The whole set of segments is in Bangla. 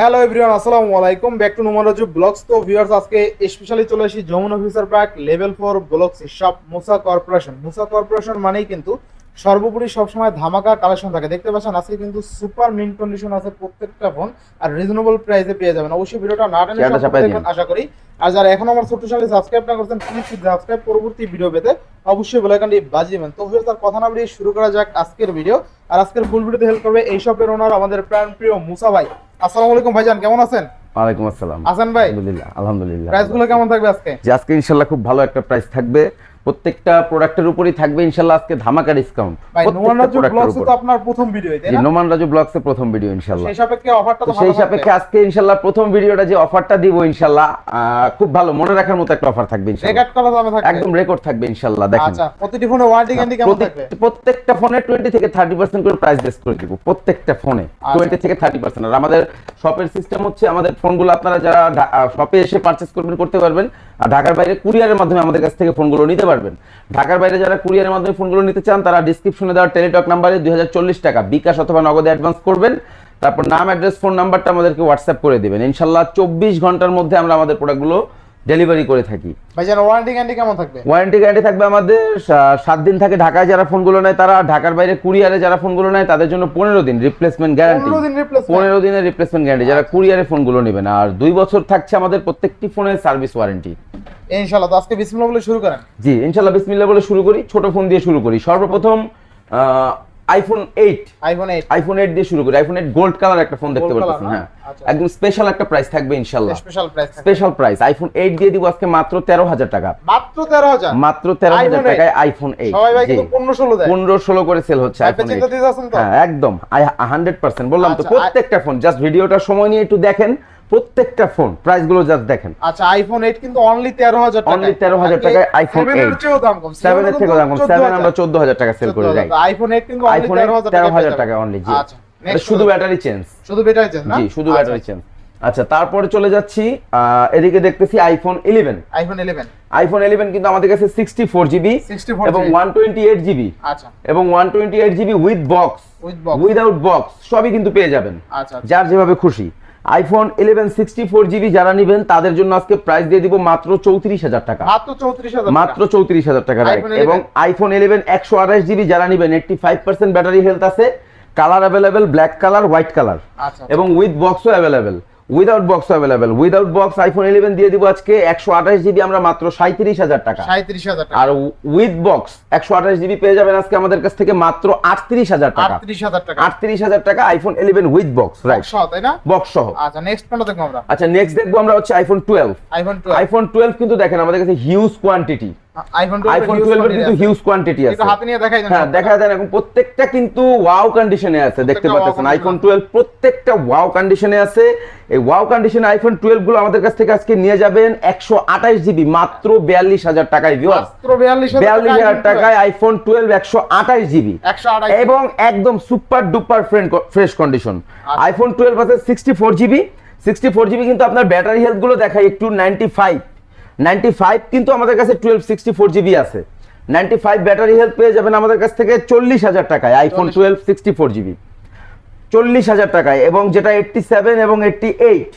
হ্যালো এভরিওয়ান আসসালামু আলাইকুম। Back to Noman Raju vlogs তো ভিউয়ার্স আজকে স্পেশালি চলে আসি Jamuna officer park level four vlogs shop Musa corporation Musa corporation মানেই কিন্তু সর্বোপরি সবসময় ধামাকা কালেকশন থাকে। দেখতে পাচ্ছেন আজকে কিন্তু সুপার মিন কন্ডিশন আছে প্রত্যেকটা ফোন আর রিজনেবল প্রাইসে পেয়ে যাবেন। অবশ্যই ভিডিওটা না টেনে আশা করি। আর যারা এখন আমার ছোট্ট চ্যানেল সাবস্ক্রাইব না করছেন প্লিজ সাবস্ক্রাইব পরবর্তী ভিডিও পেতে অবশ্যই বেল আইকনটি বাজিয়ে দেবেন তো ভিউয়ার্স আর কথা না বাড়িয়ে শুরু করা যাক আজকের ভিডিও আর আজকের ফুল ভিডিওতে হেল্প করবে এই শপের ওনার আমাদের প্রাণ প্রিয় মুসা ভাই। আসসালামু আলাইকুম ভাইজান কেমন আছেন? ওয়ালাইকুম আসসালাম। আছেন ভাই? আলহামদুলিল্লাহ আলহামদুলিল্লাহ। প্রাইসগুলো কেমন থাকবে আজকে? আজকে ইনশাল্লাহ খুব ভালো একটা প্রাইস থাকবে। প্রত্যেকটা প্রোডাক্টের উপরই থাকবে ইনশাল্লাহ আজকে ধামাকা ডিসকাউন্ট নোমান রাজু ব্লগস তো আপনার প্রথম ভিডিও তাই না? নোমান রাজু ব্লগস এর প্রথম ভিডিও ইনশাল্লাহ। সেই সাপেক্ষে অফারটা তো সেই সাপেক্ষে আজকে ইনশাল্লাহ প্রথম ভিডিওটা যে অফারটা দিব ইনশাল্লাহ খুব ভালো মনে রাখার মতো একটা অফার থাকবে ইনশাল্লাহ। রেকর্ড করা যাবে থাকবে। একদম রেকর্ড থাকবে ইনশাল্লাহ দেখেন। আচ্ছা প্রতিটি ফোনে ওয়ারেন্টি গ্যারান্টি কেমন থাকবে? প্রত্যেকটা ফোনে টোয়েন্টি থেকে থার্টি পার্সেন্ট করে প্রাইস বেস করে দিব প্রত্যেকটা ফোনে আচ্ছা। টোয়েন্টি থেকে থার্টি পার্সেন্ট আর আমাদের শপের সিস্টেম হচ্ছে আমাদের ফোনগুলো আপনারা যারা শপে এসে পারচেস করবেন করতে পারবেন। আর ঢাকার বাইরে কুরিয়ারের মাধ্যমে আমাদের কাছ থেকে ফোনগুলো নিতে পারবেন। ঢাকার বাইরে যারা কুরিয়ারের মাধ্যমে ফোনগুলো নিতে চান, তারা ডিসক্রিপশনে দেওয়া টেলিটক নাম্বারে দুই হাজার চল্লিশ টাকা। বিকাশ অথবা নগদে অ্যাডভান্স করবেন। তারপর নাম অ্যাড্রেস ফোন নাম্বারটা আমাদেরকে হোয়াটসঅ্যাপ করে দেবেন। ইনশাল্লাহ চব্বিশ ঘণ্টার মধ্যে আমরা আমাদের প্রোডাক্টগুলো ডেলিভারি করে থাকি। ভাইজান ওয়ারেন্টি গ্যারান্টি কেমন থাকবে? ওয়ারেন্টি গ্যারান্টি থাকবে আমাদের সাত দিন থাকে ঢাকায় যারা ফোনগুলো নেয় তারা ঢাকার বাইরে কুরিয়ারে যারা ফোনগুলো নেয় তাদের জন্য পনেরো দিন রিপ্লেসমেন্ট গ্যারান্টি 15 দিন replacement? পনেরো দিনের রিপ্লেসমেন্ট গ্যারান্টি যারা কুরিয়ারে ফোনগুলো নেবেন। আর দুই বছর থাকছে আমাদের প্রত্যেকটি ফোনের সার্ভিস ওয়ারেন্টি ইনশাআল্লাহ তো আজকে বিসমিল্লাহ বলে শুরু করেন। জি ইনশাল্লাহ বিসমিল্লাহ বলে শুরু করি ছোট ফোন দিয়ে শুরু করি। সর্বপ্রথম iPhone eight iPhone 8 iPhone eight দিয়ে শুরু করি। আইফোন এইট গোল্ড কালার একটা ফোন দেখতে? হ্যাঁ। আচ্ছা। একদম স্পেশাল একটা প্রাইস থাকবে ইনশাল্লাহ। Special price special price iPhone eight দিয়ে দিব আজকে মাত্র তেরো হাজার টাকা। মাত্র 13000 মাত্র তেরো হাজার iPhone 8 টাকায় আইফোন এইট সবাই ভাই কিন্তু 15 16 দেয়। করে সেল হচ্ছে আইফোন চিন্তা দিতে তো? হ্যাঁ একদম। হান্ড্রেড পার্সেন্ট বললাম তো আচ্ছা, প্রত্যেকটা ফোন জাস্ট ভিডিওটা সময় নিয়ে একটু দেখেন। প্রত্যেকটা ফোন প্রাইসগুলো জাস্ট দেখেন। আচ্ছা আইফোন 8 কিন্তু অনলি 13000 টাকা Only 13,000 টাকায় iPhone 8 এর চেয়েও দাম কম। সেভেন এর থেকে দাম কম। সেভেন আমরা চোদ্দ হাজার টাকা সেল করে যাই আইফোন 8 কিন্তু অনলি 13000 তেরো হাজার টাকা অনলি জি। আচ্ছা শুধু ব্যাটারি চেঞ্জ শুধু বেটারি চেঞ্জ না? জি শুধু আচ্ছা, ব্যাটারি চেঞ্জ আচ্ছা তারপরে চলে যাচ্ছি এদিকে দেখতেছি iPhone eleven iPhone 11 iPhone eleven কিন্তু আমাদের কাছে সিক্সটি ফোর জিবি 64 এবং ওয়ান টোয়েন্টি এইট জিবি আচ্ছা। এবং one twenty eight GB with box with box without box সবই কিন্তু পেয়ে যাবেন। আচ্ছা আচ্ছা। যার যেভাবে খুশি। IPhone eleven sixty four GB যারা নিবেন তাদের জন্য আজকে প্রাইস দিয়ে দিব মাত্র চৌত্রিশ হাজার টাকা। মাত্র 34000 মাত্র চৌত্রিশ হাজার টাকা রাইট iPhone 11 এবং আইফোন ইলেভেন একশো আঠাশ জিবি যারা নিবেন eighty five percent battery health আছে colour available black colour white colour এবং উইথ বক্সও available without box available without box iPhone eleven দিয়ে দিব আজকে একশো আঠাশ জিবি আমরা মাত্র সাঁত্রিশ হাজার টাকা। 37000 টাকা। আর উইথ বক্স একশো আঠাশ জিবি পেয়ে যাবেন আজকে আমাদের কাছ থেকে মাত্র আটত্রিশ হাজার টাকা। 38000 টাকা। আটত্রিশ হাজার টাকা iPhone eleven with box right সহ তাই না? বক্স সহ। আচ্ছা নেক্সট কোনটা দেখব আমরা? আচ্ছা নেক্সট দেখব আমরা হচ্ছে iPhone twelve iPhone 12 iPhone twelve কিন্তু দেখেন আমাদের কাছে huge quantity iPhone 12 iPhone twelve কিন্তু হিউজ কোয়ান্টিটি আছে। হ্যাঁ দেখা যায় এখন প্রত্যেকটা কিন্তু ওয়াও কন্ডিশনে আছে দেখতে পাচ্ছেন। আইফোন টুয়েলভ প্রত্যেকটা ওয়াও কন্ডিশনে আছে। এই ওয়াও কন্ডিশনে আইফোন টুয়েলভগুলো আমাদের কাছ থেকে আজকে নিয়ে যাবেন একশো আঠাশ জিবি মাত্র বিয়াল্লিশ হাজার টাকায় ভিউয়ার্স মাত্র 42000 বিয়াল্লিশ হাজার টাকায় আইফোন টুয়েলভ একশো আঠাশ জিবি এবং একদম super duper fresh condition. IPhone twelve আছে sixty four GB sixty four GB কিন্তু আপনার ব্যাটারি হেলথগুলো দেখায় একটু নাইনটি ফাইভ নাইনটি ফাইভ কিন্তু আমাদের কাছে টুয়েলভ সিক্সটি ফোর জিবি আছে। নাইনটি ফাইভ ব্যাটারি হেলথ পেয়ে যাবেন আমাদের কাছ থেকে চল্লিশ হাজার টাকায় iPhone twelve sixty four GB চল্লিশ হাজার টাকায় এবং যেটা এইটটি সেভেন এবং এইটটি এইট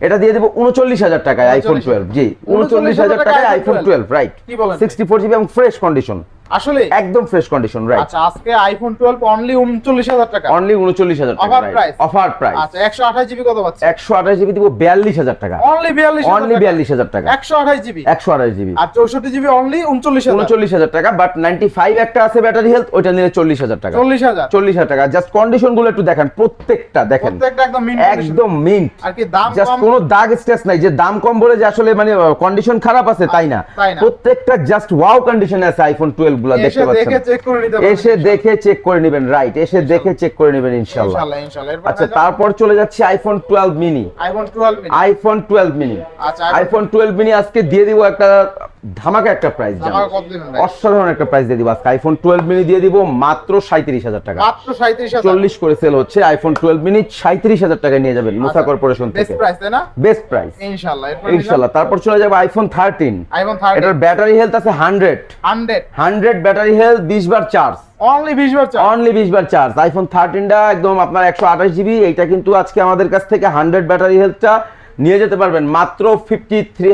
এটা দিয়ে দেবো উনচল্লিশ হাজার টাকায় আইফোন টুয়েলভ জি উনচল্লিশ হাজার টাকায় iPhone twelve right sixty four GB এবং ফ্রেশ কন্ডিশন আসলে একদম ফ্রেশ কন্ডিশন রাইট আচ্ছা আজকে আইফোন 12 অনলি 39000 টাকা। অনলি উনচল্লিশ হাজার টাকা Offer price? অফার প্রাইস আচ্ছা 128 জিবি কত পাচ্ছে? একশো আঠাশ জিবি দিব বিয়াল্লিশ হাজার টাকা। অনলি 42000 অনলি বিয়াল্লিশ হাজার টাকা। 128 জিবি? একশো আঠাশ জিবি। আর 64 জিবি অনলি 39000 উনচল্লিশ হাজার টাকা বাট নাইনটি ফাইভ একটা আছে ব্যাটারি হেলথ ওইটা নিলে চল্লিশ হাজার টাকা। 40000 চল্লিশ হাজার টাকা। জাস্ট কন্ডিশনগুলো একটু দেখেন প্রত্যেকটা দেখেন। প্রত্যেকটা একদম মিন একদম মিন্ট আর কি দাম জাস্ট কোনো দাগ স্ট্রেস নাই যে দাম কম বলে যে আসলে মানে কন্ডিশন খারাপ আছে তাই না? তাই না। প্রত্যেকটা জাস্ট ওয়াও কন্ডিশনে আছে আইফোন টুয়েলভ গুলো দেখতে এসে দেখে পাচ্ছেন। চেক করে নিতে এসে দেখে চেক করে নেবেন রাইট এসে দেখে চেক করে নেবেন ইনশাল্লাহ। ইনশাআল্লাহ আচ্ছা তারপর চলে যাচ্ছে iPhone twelve mini iPhone 12 mini iPhone twelve mini আচ্ছা আইফোন টুয়েলভ মিনি আজকে দিয়ে দিব একটা ধামাকা একটা প্রাইস? অসাধারণ একটা প্রাইস দিয়ে দিব। আজকে আইফোন টুয়েলভ মিনি দিয়ে দিব মাত্র সাঁত্রিশ হাজার টাকা। মাত্র সাঁত্রিশ চল্লিশ করে সেল হচ্ছে আইফোন টুয়েলভ মিনি সাঁত্রিশ হাজার টাকায় নিয়ে যাবেন। মুসা আচ্ছা। কর্পোরেশন বেস্ট থেকে। প্রাইস তাই না? বেস্ট প্রাইস ইনশাআল্লাহ এরপর ইনশাল্লাহ তারপর চলে যাবে আইফোন থার্টিন আইফোন এটার ব্যাটারি হেলথ আছে hundred hundred hundred battery health বিশ বার চার্জ অনলি বিশ বার চার্জ অনলি বিশ বার চার্জ আইফোন থার্টিনটা একদম আপনার একশো আঠাশ জিবি এইটা কিন্তু আজকে আমাদের কাছ থেকে হান্ড্রেড ব্যাটারি হেলথটা নিয়ে যেতে পারবেন মাত্র ফিফটি থ্রি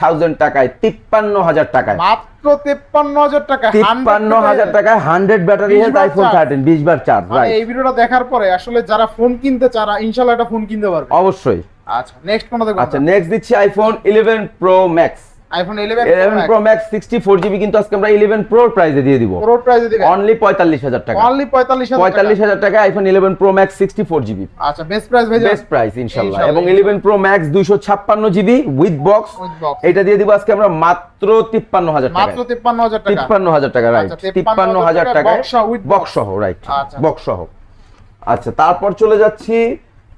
থাউজেন্ড টাকায় তিপ্পান্ন হাজার টাকায়। মাত্র তিপ্পান্ন হাজার টাকা তিপ্পান্ন হাজার টাকায় hundred battery health iPhone. Thirteen বিশ বার চার্জ মানে এই ভিডিওটা দেখার পরে আসলে যারা ফোন কিনতে চারা ইনশাল্লাহ একটা ফোন কিনতে পারবে। অবশ্যই। আচ্ছা নেক্সট কোনটা দেখব আচ্ছা নেক্সট দিচ্ছি iPhone eleven pro max iPhone 11 eleven pro max sixty four GB কিন্তু আজকে আমরা ইলেভেন প্রোর প্রাইসে দিয়ে দিব। প্রো প্রাইসে দিবেন অনলি টাকা। অনলি 45000 পঁয়তাল্লিশ হাজার টাকা iPhone eleven pro max sixty four GB আচ্ছা বেস্ট প্রাইস ভাই বেস্ট প্রাইস ইনশাল্লাহ। ইনশাল্লাহ। এবং ইলেভেন প্রো ম্যাক্স দুইশো ছাপ্পান্ন জিবি উইথ বক্স এটা দিয়ে দিব আজকে আমরা মাত্র তিপ্পান্ন হাজার টাকা মাত্র 53000 টাকা। তিপ্পান্ন হাজার টাকা রাইট আচ্ছা, তিপ্পান্ন হাজার 53,000 টাকায় box সহ। বক্স রাইট আচ্ছা। বক্স সহ। আচ্ছা তারপর চলে যাচ্ছি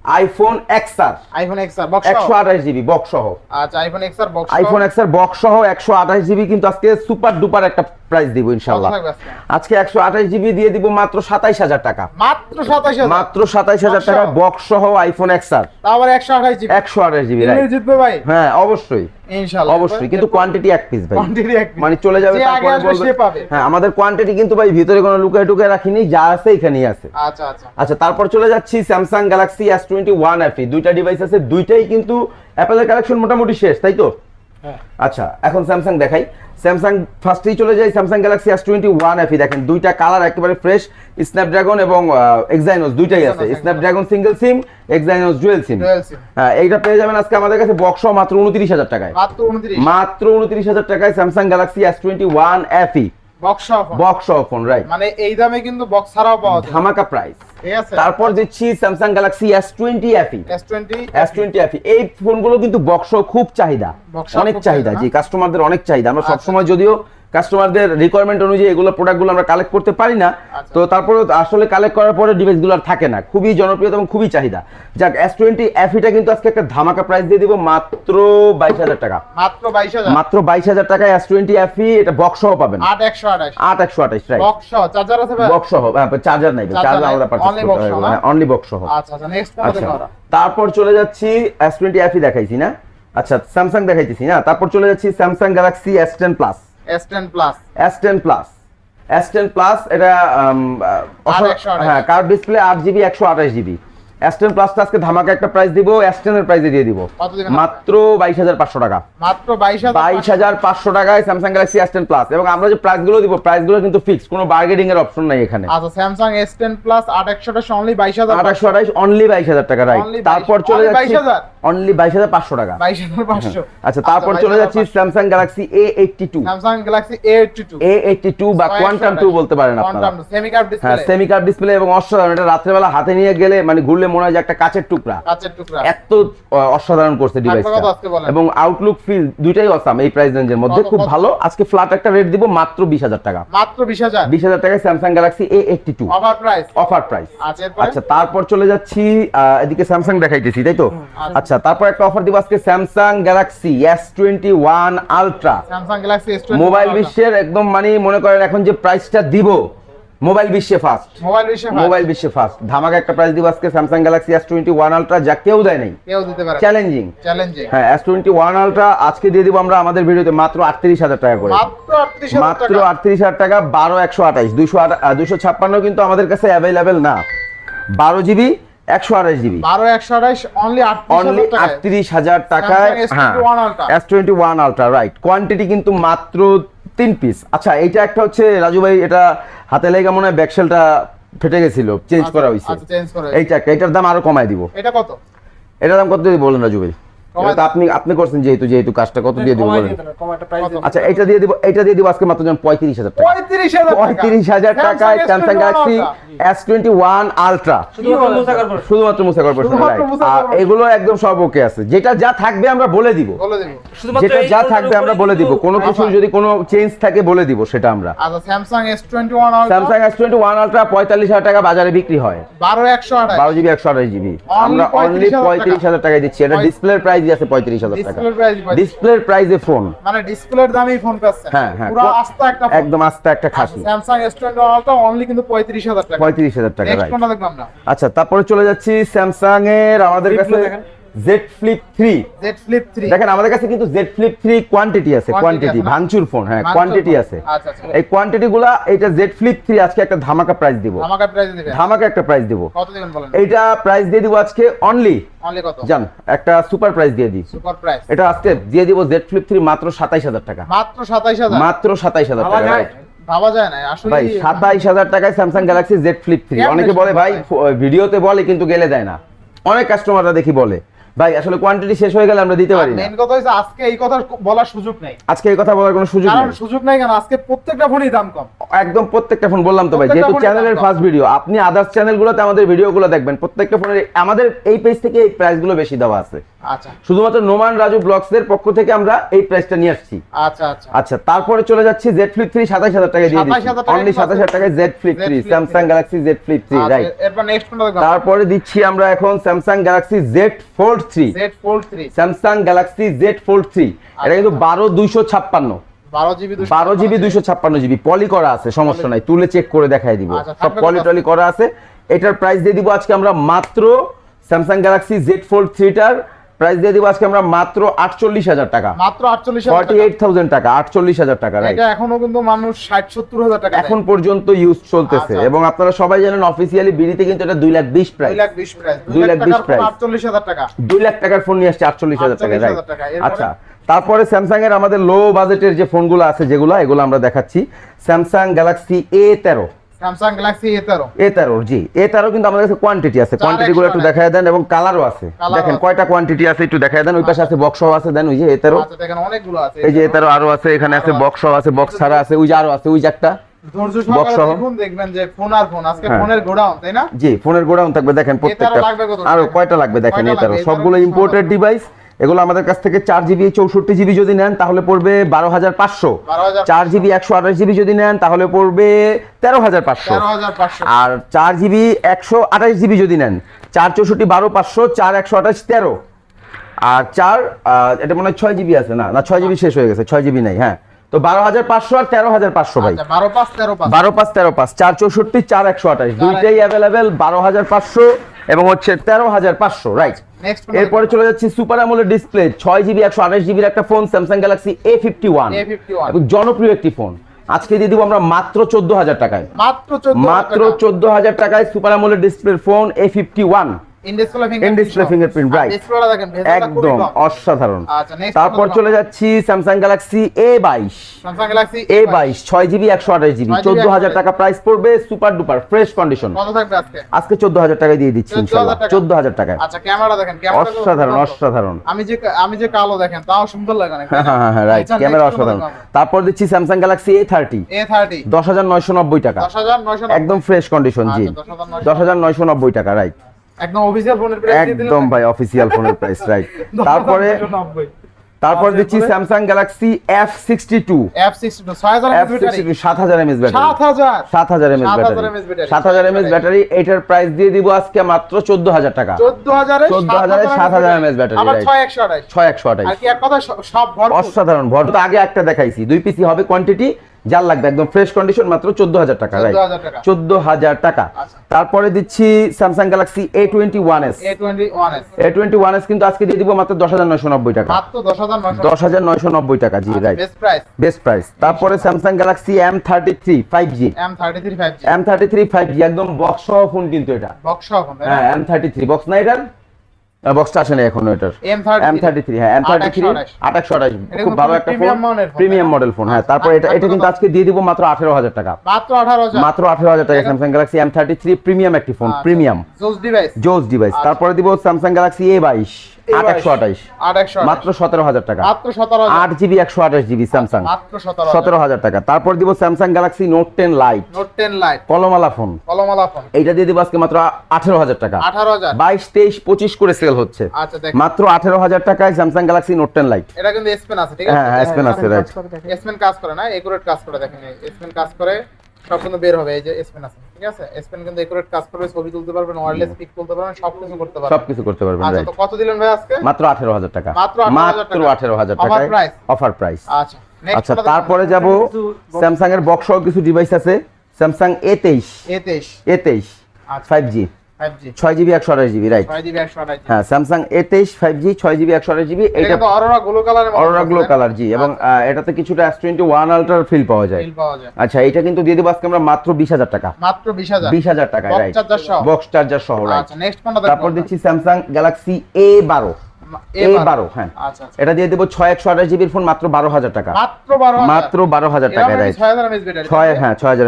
আইফোন এক্স আর আইফোন এক্সআর বক্স একশো আঠাশ জিবি বক্স সহ। আচ্ছা iPhone XR box iPhone XR box সহ একশো আঠাশ জিবি কিন্তু আজকে সুপার ডুপার একটা প্রাইস দিব ইনশাল্লাহ। আজকে? আজকে একশো আঠাশ জিবি দিয়ে দিব মাত্র সাতাইশ হাজার টাকা। মাত্র 27000 মাত্র সাতাইশ হাজার Box টাকা বক্স সহ আইফোন এক্স আর তারপর 128 জিবি? একশো আঠাশ জিবি দিল্লি জিতবে ভাই। হ্যাঁ অবশ্যই। ইনশাআল্লাহ। অবশ্যই কিন্তু কোয়ান্টিটি এক পিস ভাই। কোয়ান্টিটি এক মানে চলে যাবে যে তারপরে বলবে হ্যাঁ আমাদের কোয়ান্টিটি কিন্তু ভাই ভিতরে কোনো লুকায় টুকায় রাখিনি যা আছে এখানেই আছে। আচ্ছা আচ্ছা। আচ্ছা তারপর চলে যাচ্ছি Samsung Galaxy S twenty one FE দুইটা ডিভাইস আছে দুইটাই কিন্তু অ্যাপেলের কালেকশন মোটামুটি শেষ তাই তো? আচ্ছা এখন স্যামসাং দেখাই। স্যামসাং ফার্স্টেই চলে যাই Samsung Galaxy S twenty one FE দেখেন দুইটা কালার একেবারে ফ্রেশ স্ন্যাপড্রাগন এবং এক্সাইনোস দুইটাই আছে। Snapdragon single SIM Exynos dual SIM. হ্যাঁ এইটা পেয়ে যাবেন আজকে আমাদের কাছে বক্স মাত্র উনত্রিশ হাজার টাকায়। মাত্র মাত্র উনত্রিশ হাজার টাকায় Samsung Galaxy S twenty one FE box phone right মানে এই দামে কিন্তু বক্স ছাড়াও পাওয়া যায় ধামাকা প্রাইস তারপর দিচ্ছি Samsung Galaxy S twenty FE S20 S twenty FE এই ফোনগুলো কিন্তু বক্স খুব চাহিদা। অনেক চাহিদা জি কাস্টমারদের অনেক চাহিদা। আমরা আচ্ছা। সবসময় যদিও কাস্টমারদের রিকোয়ারমেন্ট অনুযায়ী এগুলো প্রোডাক্টগুলো আমরা কালেক্ট করতে পারি না আচ্ছা। তো তারপরে আসলে কালেক্ট করার পরে ডিভাইসগুলো আর থাকে না। খুবই জনপ্রিয়তা এবং খুবই চাহিদা। যাক এস টোয়েন্টি এফিটা কিন্তু আজকে একটা ধামাকা প্রাইস দিয়ে দিব মাত্র বাইশ হাজার টাকা। মাত্র 22000 মাত্র বাইশ হাজার টাকায় এস টোয়েন্টি এফি এটা বক্স সহ পাবেন। 8128 আট একশো আঠাইশ রাইট বক্স চার্জার আছে বক্স সহ চার্জার নাই চার্জার আলাদা পারচেজ অনলি বক্স সহ? আচ্ছা আচ্ছা আচ্ছা। আমরা তারপর চলে যাচ্ছি এস টোয়েন্টি এফই দেখাইছি না? আচ্ছা স্যামসাং দেখাইতেছি না? তারপর চলে যাচ্ছি Samsung Galaxy S ten plus S10 plus S ten plus S ten plus এটা উম, আহ, অসা- 828 হ্যাঁ কার ডিসপ্লে আট জিবি একশো আঠাশ জিবি এস টেন প্লাসটা আজকে ধামাকা একটা প্রাইস দিব এস টেনের প্রাইসে দিয়ে দিব। মাত্র বাইশ হাজার পাঁচশো টাকা। মাত্র 22000 বাইশ হাজার পাঁচশো টাকায় Samsung Galaxy S ten plus এবং আমরা যে প্রাইসগুলো দিব প্রাইসগুলো কিন্তু ফিক্স কোনো বার্গেনিং এর অপশন নাই এখানে। আচ্ছা স্যামসাং S10 প্লাস 8128 অনলি 22000 আঠাশশো আঠাশ অনলি বাইশ হাজার টাকা রাইট তারপর চলে যাচ্ছি 22,000 অনলি বাইশ হাজার পাঁচশো টাকা। 22500 আচ্ছা তারপর চলে যাচ্ছি Samsung Galaxy A eighty two Samsung Galaxy A82 A eighty two বা কোয়ান্টাম টু বলতে পারেন আপনারা। কোয়ান্টাম সেমি কার্ভ হ্যাঁ ডিসপ্লে সেমি ডিসপ্লে এবং অসাধারণ এটা রাত্রেবেলা হাতে নিয়ে গেলে মানে ঘুরলে মনে হয় যে একটা কাচের টুকরা। কাচের টুকরা। এত অসাধারণ করছে ডিভাইসটা? এবং আউটলুক ফিল দুইটাই অসাম এই প্রাইস রেঞ্জের মধ্যে। খুব ভালো। আজকে ফ্ল্যাট একটা রেট দিব মাত্র বিশ হাজার টাকা। মাত্র 20000 বিশ হাজার টাকায় Samsung Galaxy A eighty two offer price offer price আচ্ছা তারপর চলে যাচ্ছি এদিকে স্যামসাং দেখাইতেছি তাই তো? আচ্ছা। আচ্ছা তারপর একটা অফার দিব আজকে Samsung Galaxy S twenty one ultra Samsung Galaxy S20 mobile বিশ্বের একদম মানে মনে করেন এখন যে প্রাইসটা দিব। মোবাইল বিশ্বে ফার্স্ট মোবাইল বিশ্বে মোবাইল বিশ্বে ফার্স্ট ধামাকা একটা প্রাইস দিব আজকে Samsung Galaxy S twenty one ultra যা কেউ দেয় নাই। কেউ দিতে পারে চ্যালেঞ্জিং চ্যালেঞ্জিং হ্যাঁ এস টোয়েন্টি ওয়ান আলট্রা আজকে দিয়ে দিব আমরা আমাদের ভিডিওতে মাত্র আটত্রিশ হাজার টাকা করে। মাত্র 38000 টাকা। আটত্রিশ হাজার টাকা বারো একশো আঠাইশ দুইশো দুইশো ছাপ্পান্ন কিন্তু আমাদের কাছে অ্যাভেলেবেল না। বারো জিবি একশো আঠাশ জিবি। 12 128 অনলি অনলি আটত্রিশ হাজার টাকায়। হ্যাঁ S twenty one ultra right quantity কিন্তু মাত্র তিন পিস আচ্ছা এইটা একটা হচ্ছে রাজু ভাই এটা হাতে লেগে মনে হয় ব্যাকসেলটা ফেটে গেছিল চেঞ্জ করা হয়েছে আচ্ছা চেঞ্জ করে এইটা একটা এটার দাম আরও কমায় দিব। এটা কত? এটার দাম কত বলেন রাজু ভাই? আপনি আপনি করছেন যেহেতু যেহেতু কাজটা কত দিয়ে দিব বলেন? আচ্ছা এটা দিয়ে দিব এটা দিয়ে দিব আজকে মাত্র পঁয়ত্রিশ হাজার টাকা। পঁয়ত্রিশ হাজার টাকায় Samsung Galaxy S twenty one ultra শুধুমাত্র মুসা কর্পোরেশন আর এগুলো একদম সব ওকে আছে। যেটা যা থাকবে আমরা বলে দিব। যেটা যা থাকবে আমরা বলে দিব। কোনো কিছু যদি কোনো চেঞ্জ থাকে বলে দিব সেটা আমরা। আচ্ছা Samsung S21 Ultra Samsung S twenty one ultra পঁয়তাল্লিশ হাজার টাকা বাজারে বিক্রি হয়। 12 128 বারো জিবি একশো আঠাশ জিবি। আমরা অনলি পঁয়ত্রিশ হাজার টাকায় দিচ্ছি। এটা পঁয়- ডিসপ্লের প্রাইস আছে পঁয়ত্রিশ হাজার টাকা। ডিসপ্লের প্রাইস এ ফোন মানে ডিসপ্লের দামেই ফোন পাচ্ছেন হ্যাঁ, হ্যাঁ। পুরো আস্তা একটা একদম আস্তা একটা খাসি। স্যামসাং S21 আলট্রা অনলি কিন্তু 35000 টাকা। পঁয়ত্রিশ হাজার টাকা রাইট আচ্ছা তারপরে চলে যাচ্ছি স্যামসাং এর আমাদের কাছে। Z flip three Z Flip 3 দেখেন আমাদের কাছে কিন্তু জেড ফ্লিপ থ্রি কোয়ান্টিটি আছে কোয়ান্টিটি ভাঙচুর ফোন হ্যাঁ কোয়ান্টিটি আছে। আচ্ছা আচ্ছা এই এটা জেড ফ্লিপ থ্রি আজকে একটা ধামাকা প্রাইস দিব। আমাকে প্রাইস দিবেন। ধামাকা একটা প্রাইস দিব। কত দিবেন বলেন? এইটা প্রাইস দিয়ে দিব আজকে অনলি অনলি কত? জান একটা সুপার প্রাইস দিয়ে দিই। সুপার প্রাইস এটা আজকে দিয়ে দিব জেড ফ্লিপ থ্রি মাত্র সাতাইশ হাজার টাকা। মাত্র 27000 মাত্র সাতাইশ হাজার ভাবা টাকা ভাবা যায় না আসলে ভাই সাতাইশ হাজার টাকায় স্যামসাং গ্যালাক্সি জেড ফ্লিপ অনেকে বলে ভাই? ভিডিওতে বলে কিন্তু গেলে না। অনেক কাস্টমাররা দেখি বলে ভাই আসলে কোয়ান্টিটি শেষ হয়ে গেলে আমরা দিতে পারি না। মেইন কথা হইছে আজকে এই কথা বলার সুযোগ নেই। আজকে এই কথা বলার কোনো সুযোগ কারণ সুযোগ নাই কেন? আজকে প্রত্যেকটা ফোনই দাম কম। একদম প্রত্যেকটা ফোন বললাম তো ভাই যেহেতু চ্যানেলের ফার্স্ট ভিডিও আপনি আদার্স চ্যানেলগুলোতে আমাদের ভিডিওগুলো দেখবেন প্রত্যেকটা ফোনের আমাদের এই পেজ থেকে এই প্রাইসগুলো বেশি দেওয়া আছে। আচ্ছা। শুধুমাত্র নোমান রাজু ব্লগস এর পক্ষ থেকে আমরা এই প্রাইসটা নিয়ে আসছি। আচ্ছা আচ্ছা। আচ্ছা তারপরে চলে যাচ্ছি জেড ফ্লিপ থ্রি সাতাশ হাজার টাকা দিয়ে দিচ্ছি। অনলি পাচ্ছেন। সাতাশ হাজার টাকায় Z flip Z three Flip Samsung 3 Galaxy Z flip three আচ্ছা, রাইট এরপর নেক্সট তারপরে দিচ্ছি আমরা এখন Samsung Galaxy Z fold three Z Fold 3 Samsung Galaxy Z fold three এটা কিন্তু বারো দুইশো ছাপ্পান্ন। 12 জিবি বারো জিবি দুইশো ছাপ্পান্ন জিবি। পলি করা আছে সমস্যা নাই। তুলে চেক করে দেখাই দিব। আচ্ছা, সব পলি টলি করা আছে। এটার প্রাইস দিয়ে দিব আজকে আমরা মাত্র স্যামসাং গ্যালাক্সি জেড ফোল্ড থ্রিটার প্রাইস দিয়ে দিব আজকে আমরা মাত্র আটচল্লিশ হাজার টাকা। মাত্র 48000 ফর্টি টাকা। এইট থাউজেন্ড টাকা আটচল্লিশ হাজার টাকা রাইট এটা এখনও কিন্তু মানুষ 60 70000 টাকা এখন পর্যন্ত ইউজ চলতেছে। আচ্ছা। এবং আপনারা সবাই জানেন অফিসিয়ালি বিডিতে কিন্তু এটা দুই লাখ বিশ প্রাইস প্রাইস দুই লাখ বিশ price। আটচল্লিশ হাজার টাকা। দুই লাখ টাকার ফোন নিয়ে আসছে আটচল্লিশ হাজার টাকা 48,000 রাইট টাকা। এরপরে? আচ্ছা তারপরে স্যামসাং এর আমাদের লো বাজেটের যে ফোনগুলো আছে যেগুলো এগুলো আমরা দেখাচ্ছি। স্যামসাং গ্যালাক্সি এ তেরো। স্যামসাং গ্যালাক্সি এ তেরো এ তেরো জি। এ তেরো কিন্তু আমাদের কাছে কোয়ান্টিটি আছে। কোয়ান্টিটি গুলো একটু extra দেখায় দেন এবং কালারও আছে। দেখেন কয়টা কোয়ান্টিটি আছে একটু দেখায় দেন। ওই পাশে আছে বক্স আছে দেন ওই যে এ তেরো আচ্ছা দেখেন অনেকগুলো আছে। এই যে এ তেরো আরও আছে এখানে আছে আরও বক্স আছে বক্স ছাড়া আছে ওই যে আরও আছে ওই যে একটা দেখবেন যে ফোন আর ফোন আজকে হ্যাঁ। ফোনের গোডাউন তাই না? জি ফোনের গোডাউন থাকবে দেখেন প্রত্যেকটা। আরও কয়টা লাগবে দেখেন এটারও সবগুলো ইম্পোর্টেড ডিভাইস এগুলো আমাদের কাছ থেকে চার জিবি চৌষট্টি জিবি যদি নেন তাহলে পড়বে বারো হাজার পাঁচশো। চার জিবি একশো আঠাশ জিবি যদি নেন তাহলে পড়বে তেরো হাজার পাঁচশো। আর চার জিবি একশো আঠাশ জিবি যদি নেন চার চৌষট্টি বারো পাঁচশো চার একশো আঠাশ তেরো। আর চার এটা মনে হয় ছয় জিবি আছে না না ছয় জিবি শেষ হয়ে গেছে ছয় জিবি নেই হ্যাঁ। তো বারো হাজার পাঁচশো আর তেরো হাজার পাঁচশো ভাই। আচ্ছা বারো পাঁচ তেরো পাঁচ। বারো পাঁচ তেরো পাঁচ চার চৌষট্টি চার একশো আঠাশ দুইটাই অ্যাভেলেবেল বারো হাজার পাঁচশো এবং হচ্ছে তেরো হাজার পাঁচশো রাইট এরপরে চলে যাচ্ছি সুপার আমলের ডিসপ্লে ছয় জিবি একশো আঠাশ জিবির একটা phone Samsung Galaxy A fifty one A51 এবং জনপ্রিয় একটি ফোন আজকে দিয়ে দিব আমরা মাত্র চোদ্দ হাজার টাকায়। মাত্র মাত্র চোদ্দ হাজার টাকায় super AMOLED display phone A fifty one in display একদম অসাধারণ। আচ্ছা তারপর চলে যাচ্ছি স্যামসাং গ্যালাক্সি এ বাইশ। এ বাইশ। ছয় জিবি একশো আঠাশ জিবি চোদ্দ হাজার টাকা প্রাইস পড়বে সুপার ডুপার ফ্রেশ কন্ডিশন আজকে? আজকে চোদ্দ হাজার টাকায় দিয়ে দিচ্ছি 14,000 ইনশাল্লাহ টাকা? চোদ্দ হাজার টাকায়। ক্যামেরা দেখেন ক্যামেরা অসাধারণ অসাধারণ। আমি যে আমি যে কালো দেখেন তাও সুন্দর লাগে না। রাইট ক্যামেরা অসাধারণ। তারপর দিচ্ছি স্যামসাং গ্যালাক্সি এ থার্টি দশ হাজার নয়শো নব্বই টাকা। একদম ফ্রেশ কন্ডিশন জি। আচ্ছা, 10,990 দশ হাজার নয়শো নব্বই টাকা রাইট একদম অফিসিয়াল ফোনের প্রাইস একদম ভাই অফিসিয়াল ফোনের প্রাইস রাইট তারপরে তারপর দিচ্ছি Samsung Galaxy F sixty two F sixty two ছয় হাজার এফ সিক্সটি টু সাত হাজার এমএস ব্যাটারি। সাত হাজার। সাত হাজার এমএস 7,000 ব্যাটারি। mAh battery. সাত হাজার এমএস ব্যাটারি এটার প্রাইস দিয়ে দিব আজকে মাত্র চোদ্দ হাজার টাকা। চোদ্দ হাজারে 14,000 7,000 mAh ব্যাটারি, আবার right. ছয় একশো আঠাশ। ছয় একশো আঠাইশ আর কি এক কথা সব ভরপুর। অসাধারণ ভর তো আগে একটা দেখাইছি। দুই পিসি হবে কোয়ান্টিটি যার লাগবে একদম ফ্রেশ কন্ডিশন মাত্র চোদ্দ হাজার টাকা রাইট 14,000 টাকা। চোদ্দ হাজার টাকা। আচ্ছা। তারপরে দিচ্ছি Samsung Galaxy A twenty one S A twenty one S কিন্তু আজকে দিয়ে দিব মাত্র দশ হাজার নয়শো নব্বই টাকা। মাত্র দশ হাজার নয়শো নব্বই টাকা জি right best price best price তারপরে Samsung Galaxy M thirty three five G M thirty three five G একদম বক্স সহ ফোন কিন্তু এটা। বক্স সহ ফোন হ্যাঁ এম থার্টি থ্রি বক্স না এটার বক্সটা আসে না এখনও এটার। এম থার্টি থ্রি হ্যাঁ এম থার্টি থ্রি আঠাশশো আঠাশ খুব ভালো একটা ফোন প্রিমিয়াম মডেল ফোন হ্যাঁ আচ্ছা, তারপর এটা এটা কিন্তু আজকে দিয়ে দিব মাত্র আঠেরো হাজার টাকা। মাত্র আঠারো হাজার। টাকা Samsung Galaxy M thirty three premium একটি ফোন। প্রিমিয়াম জোস ডিভাইস জোস ডিভাইস। তারপরে দিব স্যামসাং গ্যালাক্সি এ বাইশ। আট একশো আঠাইশ মাত্র সতেরো হাজার টাকা। আট জিবি একশো আঠাশ জিবি স্যামসাং। সতেরো হাজার। টাকা। তারপর দিব Samsung Galaxy note ten lite note ten lite কলমালা phone. কলমালা ফোন। এইটা দিয়ে দিব আজকে মাত্র আঠেরো হাজার টাকা। আঠারো হাজার। বাইশ তেইশ পঁচিশ করে সেল হচ্ছে। আচ্ছা মাত্র আঠেরো হাজার টাকায় Samsung Galaxy note ten lite এটা কিন্তু এসপেন আছে ঠিক হ্যাঁ, হ্যাঁ, আছে আছে, right. এসপেন কাজ করে না একুরেট কাজ করে দেখেন। এসপেন কাজ করে সবসময় বের হবে এই যে স্পেন আছে ঠিক আছে? স্পেন কিন্তু একুরেট কাজ করবে ছবি তুলতে পারবেন ওয়্যারলেস পিক তুলতে পারবেন সবকিছু করতে পারবেন। সবকিছু করতে পারবেন আচ্ছা তো কত দিলেন ভাই আজকে? মাত্র 18000 টাকা। মাত্র 18000 টাকা। অফার প্রাইস অফার প্রাইস আচ্ছা আচ্ছা তারপরে যাব স্যামসাং এর বক্স সহ কিছু ডিভাইস আছে Samsung A23 A23 A23 5G ছয় জিবি একশো আঠাশ জিবি রাইট হ্যাঁ স্যামসাং এ তেইশ ফাইভ জি ছয় জিবি একশো আঠাশ জিবি এটা এটা অরোরা গ্লো কালারের অরোরা গ্লো কালার জি এবং এটাতে কিছুটা এস টোয়েন্টি ওয়ান আলট্রার ফিল পাওয়া যায়। আচ্ছা এটা কিন্তু দিয়ে দেবো আজকে আমরা মাত্র বিশ হাজার টাকা। মাত্র বিশ হাজার। বিশ হাজার টাকায় রাইট বক্স চার্জার সহ। রাইট আচ্ছা তারপর দিচ্ছি স্যামসাং গ্যালাক্সি এ বারো। এ বারো। হ্যাঁ। আচ্ছা আচ্ছা। এটা দিয়ে দেবো ছয় একশো আঠাশ জিবির ফোন মাত্র বারো হাজার টাকা। মাত্র বারো হাজার। টাকা রাইট ছয় হ্যাঁ ছয় হাজার